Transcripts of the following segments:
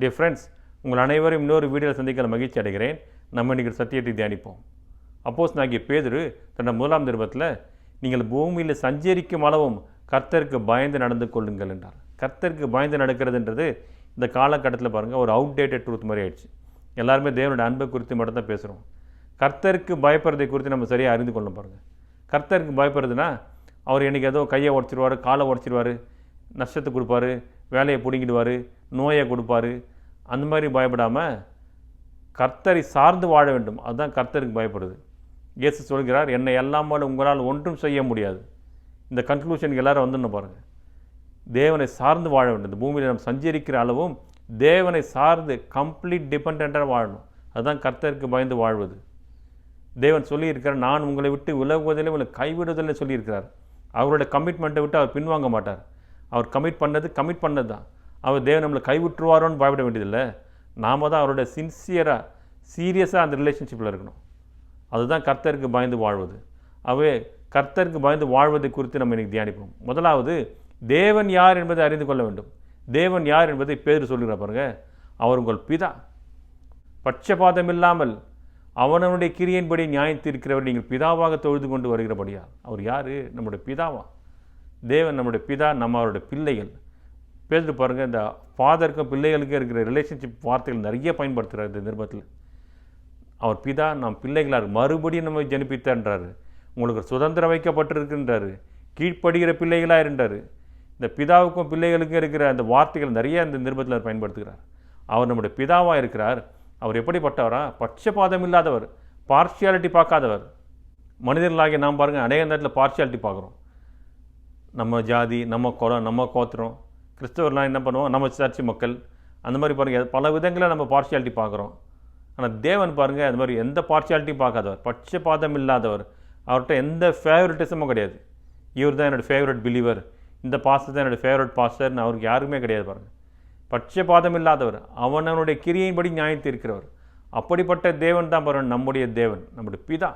Dear friends உங்கள் அனைவரும் இன்னொரு வீடியோவில் சந்திக்கல மகிழ்ச்சி அடைகிறேன். நம்ம இன்றைக்கி சத்தியத்தை தியானிப்போம். அப்போஸ் நாகிய பேதரு தன்னோட முதலாம் திருபத்தில் நீங்கள் பூமியில் சஞ்சரிக்கும் அளவும் கர்த்தருக்கு பயந்து நடந்து கொள்ளுங்கள் என்றார். கர்த்தருக்கு பயந்து நடக்கிறதுன்றது இந்த காலகட்டத்தில் பாருங்கள் ஒரு அவுடேட்டட் ட்ரூத் மாதிரி ஆயிடுச்சு. எல்லாருமே தேவனோட அன்பை குறித்து மட்டும் தான் பேசுகிறோம் கர்த்தருக்கு பயப்படுறதை குறித்து நம்ம சரியாக அறிந்து கொள்ளணும் பாருங்கள் கர்த்தருக்கு பயப்படுறதுனா அவர் எனக்கு ஏதோ கையை உடச்சிருவார் காலை உடச்சிருவார் நஷ்டத்தை கொடுப்பாரு வேலையை பிடுங்கிடுவார் நோயை கொடுப்பாரு. அந்த மாதிரி பயப்படாமல் கர்த்தரை சார்ந்து வாழ வேண்டும். அதுதான் கர்த்தருக்கு பயப்படுது. இயேசு சொல்கிறார் என்னை எல்லாமல் உங்களால் ஒன்றும் செய்ய முடியாது. இந்த கன்க்ளூஷனுக்கு எல்லாரும் வந்துடணும் பாருங்கள் தேவனை சார்ந்து வாழ வேண்டும். இந்த பூமியில் நம்ம சஞ்சரிக்கிற அளவும் தேவனை சார்ந்து கம்ப்ளீட் டிபெண்ட்டாக வாழணும். அதுதான் கர்த்தருக்கு பயந்து வாழ்வது. தேவன் சொல்லியிருக்கிறார் நான் உங்களை விட்டு விலகுவதில்லை உங்களை கைவிடுவதில்லை சொல்லியிருக்கிறார். அவரோட கமிட்மெண்ட்டை விட்டு அவர் பின்வாங்க மாட்டார். அவர் கமிட் பண்ணது கமிட் பண்ணது தான். அவர் தேவன் நம்மளை கைவிட்டுருவாரோன்னு பயப்பட வேண்டியதில்லை. நாம தான் அவரோட சின்சியராக சீரியஸாக அந்த ரிலேஷன்ஷிப்பில் இருக்கணும். அதுதான் கர்த்தருக்கு பயந்து வாழ்வது. அவே கர்த்தருக்கு பயந்து வாழ்வதை குறித்து நம்ம இன்றைக்கி தியானிப்போம். முதலாவது தேவன் யார் என்பதை அறிந்து கொள்ள வேண்டும். தேவன் யார் என்பதை பேர் சொல்லுகிற பாருங்கள் அவர் உங்கள் பிதா. பட்சபாதம் இல்லாமல் அவனவனுடைய கிரியின்படி நியாயத்திருக்கிறவர் நீங்கள் பிதாவாக தொழுது கொண்டு வருகிறபடியா அவர் யார்? நம்முடைய பிதாவா? தேவன் நம்முடைய பிதா நம்ம அவருடைய பிள்ளைகள். பேசிட்டு பாருங்கள் இந்த ஃபாதருக்கும் பிள்ளைகளுக்கும் இருக்கிற ரிலேஷன்ஷிப் வார்த்தைகள் நிறைய பயன்படுத்துகிறார் இந்த நிருபத்தில். அவர் பிதா நாம் பிள்ளைகளார் மறுபடியும் நம்ம ஜனிப்பித்தான்றாரு. உங்களுக்கு சுதந்திரம் வைக்கப்பட்டிருக்கின்றார். கீழ்ப்படுகிற பிள்ளைகளாக இருந்தார் இந்த பிதாவுக்கும் பிள்ளைகளுக்கும் இருக்கிற அந்த வார்த்தைகள் நிறைய இந்த நிருபத்தில் அவர் பயன்படுத்துகிறார். அவர் நம்முடைய பிதாவாக இருக்கிறார். அவர் எப்படிப்பட்டவரா? பட்சபாதம் இல்லாதவர் பார்ஷியாலிட்டி பார்க்காதவர். மனிதர்களாகிய நாம் பாருங்கள் அநேக நேரத்தில் பார்ஷியாலிட்டி பார்க்குறோம். நம்ம ஜாதி நம்ம குலம் நம்ம கோத்திரம். கிறிஸ்தவர்லாம் என்ன பண்ணுவோம்? நம்ம சர்ச்சு மக்கள். அந்த மாதிரி பாருங்கள் பல விதங்களில் நம்ம பார்ஷியாலிட்டி பார்க்குறோம். ஆனால் தேவன் பாருங்கள் அது மாதிரி எந்த பார்ஷியாலிட்டியும் பார்க்காதவர். பட்சபாதம் இல்லாதவர். அவர்கிட்ட எந்த ஃபேவரட்டிசமும் கிடையாது. இவர் தான் என்னோடய ஃபேவரட் பிலீவர் இந்த பாஸ்டர் தான் என்னோடய ஃபேவரட் பாஸ்டர்னு அவருக்கு யாருக்குமே கிடையாது பாருங்கள் பட்சபாதம் இல்லாதவர். அவனவனுடைய கிரியையின்படி நியாயத்தை இருக்கிறவர் அப்படிப்பட்ட தேவன் தான் பாருங்கள் நம்முடைய தேவன் நம்முடைய பிதா.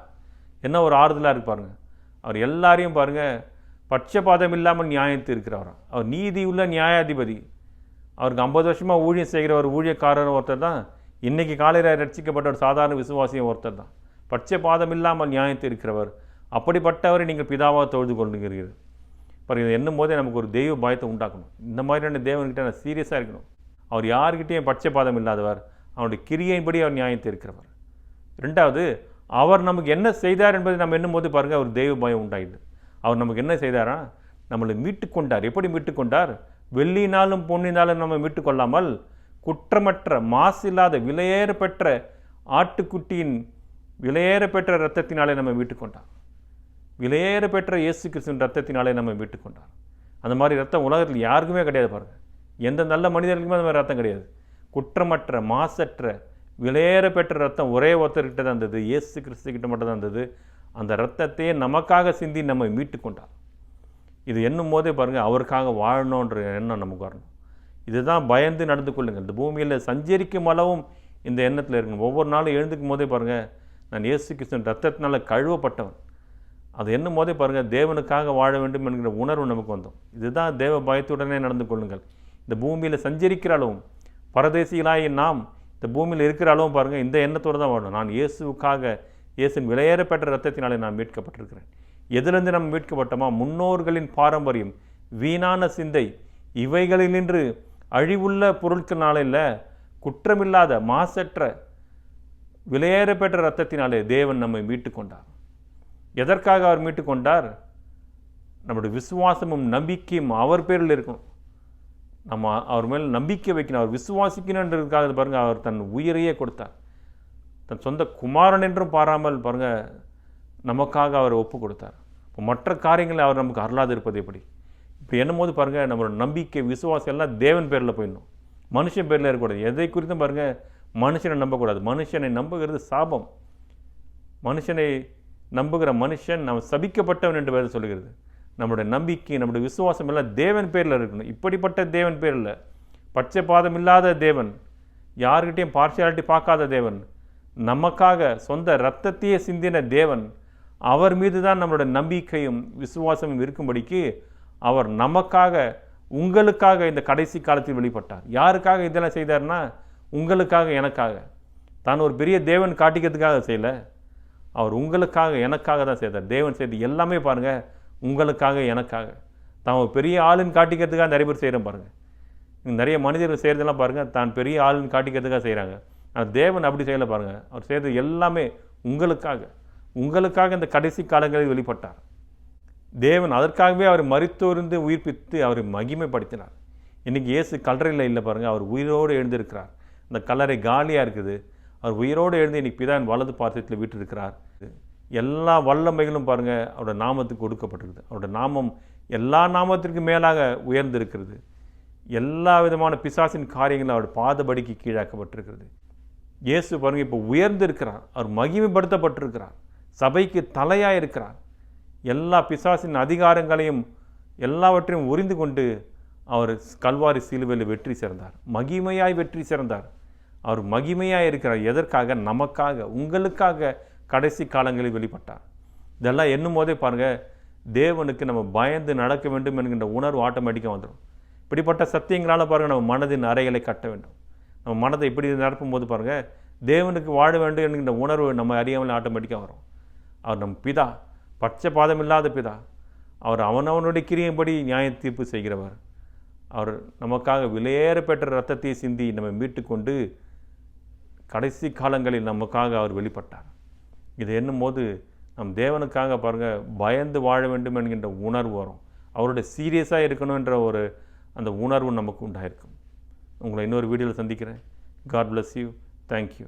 என்ன ஒரு ஆறுதலாக இருக்கு பாருங்கள் அவர் எல்லாரையும் பாருங்கள் பட்சபாதம் இல்லாமல் நியாயத்து இருக்கிறவர் அவர் நீதி உள்ள நியாயாதிபதி. அவருக்கு ஐம்பது வருஷமாக ஊழியம் செய்கிற ஒரு ஊழியக்காரர் ஒருத்தர் தான். இன்றைக்கி காலையில் ரட்சிக்கப்பட்ட ஒரு சாதாரண விசுவாசியும் ஒருத்தர் தான். பட்சபாதம் இல்லாமல் நியாயத்து இருக்கிறவர் அப்படிப்பட்டவரை நீங்கள் பிதாவாக தொழுது கொள்ளுகிறீர்கள் பாருங்க இதை எண்ணும் போதே நமக்கு ஒரு தெய்வ பயத்தை உண்டாக்கணும். இந்த மாதிரியான தேவன்கிட்ட நான் சீரியஸாக இருக்கணும். அவர் யார்கிட்டையும் பட்சபாதம் இல்லாதவர் அவருடைய கிரியையின்படி அவர் நியாயத்தை இருக்கிறவர் ரெண்டாவது அவர் நமக்கு என்ன செய்தார் என்பதை நம்ம எண்ணும் போது பாருங்கள் அவர் தெய்வ பயம் உண்டாயிடுது. அவர் நமக்கு என்ன செய்தாரா? நம்மளை மீட்டு கொண்டார். எப்படி மீட்டு கொண்டார்? வெள்ளினாலும் பொன்னினாலும் நம்ம மீட்டு கொள்ளாமல் குற்றமற்ற மாசில்லாத விலையேற பெற்ற ஆட்டுக்குட்டியின் விலையேற பெற்ற இரத்தத்தினாலே நம்ம மீட்டு கொண்டார். விலையேற பெற்ற இயேசு கிறிஸ்துவின் ரத்தத்தினாலே நம்ம மீட்டு கொண்டார். அந்த மாதிரி ரத்தம் உலகத்தில் யாருக்குமே கிடையாது பாருங்கள் எந்த நல்ல மனிதர்களுக்குமே அந்த மாதிரி ரத்தம் கிடையாது. குற்றமற்ற மாசற்ற விலையேற பெற்ற ரத்தம் ஒரே ஒருத்தர்கிட்ட தான் இருந்தது. இயேசு கிறிஸ்து கிட்ட மட்டும் தான் இருந்தது. அந்த ரத்தத்தையே நமக்காக சிந்தி நம்மை மீட்டு கொண்டார். இது என்னும் போதே பாருங்கள் அவருக்காக வாழணுன்ற எண்ணம் நமக்கு வரணும். இதுதான் பயந்து நடந்து கொள்ளுங்கள். இந்த பூமியில் சஞ்சரிக்கும் அளவும் இந்த எண்ணத்தில் இருக்கணும். ஒவ்வொரு நாளும் எழுந்துக்கும் போதே பாருங்கள் நான் இயேசு கிருஷ்ணன் ரத்தத்தினால் கழுவப்பட்டவன். அது என்னும் போதே பாருங்கள் தேவனுக்காக வாழ வேண்டும் என்கிற உணர்வு நமக்கு வந்தோம். இதுதான் தேவ பயத்துடனே நடந்து கொள்ளுங்கள். இந்த பூமியில் சஞ்சரிக்கிற அளவும் பரதேசிகளாகி நாம் இந்த பூமியில் இருக்கிற அளவும் பாருங்கள் இந்த எண்ணத்தோடு தான் வாழணும். நான் இயேசுக்காக இயேசுவின் பெற்ற ரத்தத்தினாலே நான் மீட்கப்பட்டிருக்கிறேன். எதிலிருந்து நம்ம மீட்கப்பட்டோமா முன்னோர்களின் பாரம்பரியம் வீணான சிந்தை இவைகளினின்று அழிவுள்ள பொருட்கள்னால இல்லை குற்றமில்லாத மாசற்ற விலையேறப்பெற்ற ரத்தத்தினாலே தேவன் நம்மை மீட்டு கொண்டார் எதற்காக அவர் மீட்டு கொண்டார் நம்முடைய விசுவாசமும் நம்பிக்கையும் அவர் பேரில் இருக்கணும். நம்ம அவர் மேல் நம்பிக்கை வைக்கணும். அவர் விசுவாசிக்கணுன்றதுக்காக பாருங்கள் அவர் தன் உயிரையே கொடுத்தார். தன் சொந்த குமாரன் என்றும் பாராமல் பாருங்கள் நமக்காக அவர் ஒப்பு கொடுத்தார். இப்போ மற்ற காரியங்களை அவர் நமக்கு அருளாது இருப்பது எப்படி? இப்படி என்னும்போது பாருங்கள் நம்மளோட நம்பிக்கை விசுவாசம் எல்லாம் தேவன் பேரில் போயிடணும். மனுஷன் பேரில் இருக்கக்கூடாது. எதை குறித்தும் பாருங்கள் மனுஷனை நம்பக்கூடாது. மனுஷனை நம்புகிறது சாபம். மனுஷனை நம்புகிற மனுஷன் நம்ம சபிக்கப்பட்டவன் என்று வேறு சொல்லுகிறது. நம்முடைய நம்பிக்கை நம்முடைய விசுவாசம் எல்லாம் தேவன் பேரில் இருக்கணும். இப்படிப்பட்ட தேவன் பேரில் பட்சபாதம் இல்லாத தேவன் யாருக்கிட்டேயும் பார்ஷியாலிட்டி பார்க்காத தேவன் நமக்காக சொந்த இரத்தத்தையே சிந்தின தேவன் அவர் மீது தான் நம்மளுடைய நம்பிக்கையும் விசுவாசமும் இருக்கும்படிக்கு அவர் நமக்காக உங்களுக்காக இந்த கடைசி காலத்தில் வெளிப்பட்டார். யாருக்காக இதெல்லாம் செய்தார்னா உங்களுக்காக எனக்காக. தான் ஒரு பெரிய தேவன் காட்டிக்கிறதுக்காக செய்யலை. அவர் உங்களுக்காக எனக்காக தான் செய்தார். தேவன் செய்து எல்லாமே பாருங்கள் உங்களுக்காக எனக்காக. தான் ஒரு பெரிய ஆளுன்னு காட்டிக்கிறதுக்காக நிறைய பேர் செய்கிறேன் பாருங்கள் நிறைய மனிதர்கள் செய்கிறதெல்லாம் பாருங்கள் தான் பெரிய ஆளுன்னு காட்டிக்கிறதுக்காக செய்கிறாங்க தேவன் அப்படி செய்யலை பாருங்கள் அவர் செய்தது எல்லாமே உங்களுக்காக. உங்களுக்காக இந்த கடைசி காலங்களில் வெளிப்பட்டார். தேவன் அதற்காகவே அவர் மரித்தோர்ந்து உயிர்ப்பித்து அவரை மகிமைப்படுத்தினார். இன்றைக்கி இயேசு கல்லறையில் இல்லை பாருங்கள் அவர் உயிரோடு எழுந்திருக்கிறார். அந்த கல்லறை காலியாக இருக்குது. அவர் உயிரோடு எழுந்து இன்றைக்கி பிதான் வலது பாத்திரத்தில் வீட்டிருக்கிறார் எல்லா வல்லமைகளும் பாருங்கள் அவரோட நாமத்துக்கு கொடுக்கப்பட்டிருக்குது அவரோட நாமம் எல்லா நாமத்திற்கும் மேலாக உயர்ந்திருக்கிறது. எல்லா விதமான பிசாசின் காரியங்களும் அவர் பாதபடிக்கு கீழாக்கப்பட்டிருக்கிறது. இயேசு பாருங்க இப்போ உயர்ந்திருக்கிறார் அவர் மகிமைப்படுத்தப்பட்டிருக்கிறார் சபைக்கு தலையாக இருக்கிறார் எல்லா பிசாசின் அதிகாரங்களையும் எல்லாவற்றையும் உரிந்து கொண்டு அவர் கல்வாரி சிலுவையில் வெற்றி சிறந்தார். மகிமையாய் வெற்றி சிறந்தார். அவர் மகிமையாக இருக்கிறார் எதற்காக? நமக்காக உங்களுக்காக கடைசி காலங்களில் வெளிப்பட்டார். இதெல்லாம் எண்ணும் போதே பாருங்கள் தேவனுக்கு நம்ம பயந்து நடக்க வேண்டும் என்கின்ற உணர்வு ஆட்டோமேட்டிக்காக வந்துடும். இப்படிப்பட்ட சத்தியங்களால் பாருங்கள் நம்ம மனதின் அறைகளை கட்ட வேண்டும். நம்ம மனதை இப்படி நடக்கும் போது பாருங்கள் தேவனுக்கு வாழ வேண்டும் என்கின்ற உணர்வு நம்ம அறியாமல் ஆட்டோமேட்டிக்காக வரும். அவர் நம் பிதா பட்ச பாதம் இல்லாத பிதா. அவர் அவனவனுடைய கிரியைப்படி நியாய தீர்ப்பு செய்கிறவர். அவர் நமக்காக விலையேற பெற்ற ரத்தத்தை சிந்தி நம்மை மீட்டுக்கொண்டு கடைசி காலங்களில் நமக்காக அவர் வெளிப்பட்டார். இது என்னும்போது நம் தேவனுக்காக பாருங்கள் பயந்து வாழ வேண்டும் என்கின்ற உணர்வு வரும். அவரோட சீரியஸாக இருக்கணுன்ற ஒரு அந்த உணர்வு நமக்கு உண்டாயிருக்கும். உங்களை இன்னொரு வீடியோவில் சந்திக்கிறேன். God bless you thank you